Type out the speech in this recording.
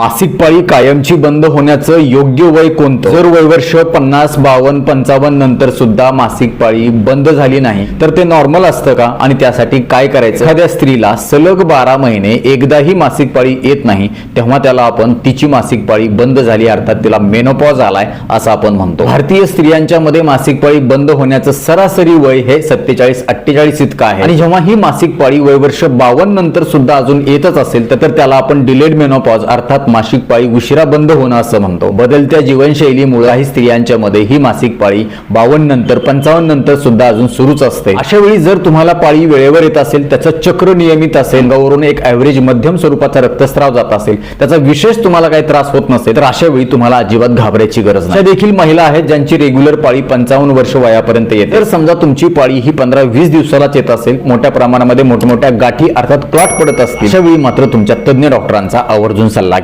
मासिक पाळी कायमची बंद होण्याचं योग्य वय कोणतं? जर वयवर्ष पन्नास बावन्न पंचावन्न नंतर सुद्धा मासिक पाळी बंद झाली नाही तर ते नॉर्मल असतं का? आणि त्यासाठी काय करायचं? एखाद्या स्त्रीला सलग बारा महिने एकदाही मासिक पाळी येत नाही तेव्हा त्याला आपण तिची मासिक पाळी बंद झाली अर्थात तिला मेनोपॉज आलाय असं आपण म्हणतो. भारतीय स्त्रियांच्या मध्ये मासिक पाळी बंद होण्याचं सरासरी वय हे सत्तेचाळीस अठ्ठेचाळीस इतकं आहे. आणि जेव्हा ही मासिक पाळी वयवर्ष बावन्न नंतर सुद्धा अजून येतच असेल तर तर त्याला आपण डिलेड मेनोपॉज अर्थात मासिक पाळी उशिरा बंद होणं असं म्हणतो. बदलत्या जीवनशैलीमुळे काही स्त्रियांच्या मध्ये ही मासिक पाळी बावन्न नंतर पंचावन्न नंतर सुद्धा अजून सुरूच असते. अशा वेळी जर तुम्हाला पाळी वेळेवर येत असेल त्याचं चक्र नियमित असेल अंगावरून एक ऍव्हरेज मध्यम स्वरूपाचा रक्तस्राव जात असेल त्याचा विशेष तुम्हाला काही त्रास होत नसेल तर अशा वेळी तुम्हाला अजिबात घाबरायची गरज नाही. देखील महिला आहेत ज्यांची रेग्युलर पाळी पंचावन्न वर्ष वयापर्यंत येते. तर समजा तुमची पाळी ही पंधरा वीस दिवसालाच येत असेल मोठ्या प्रमाणामध्ये मोठमोठ्या गाठी अर्थात क्लॉट पडत असतील अशा वेळी मात्र तुमच्या तज्ञ डॉक्टरांचा आवर्जून सल्ला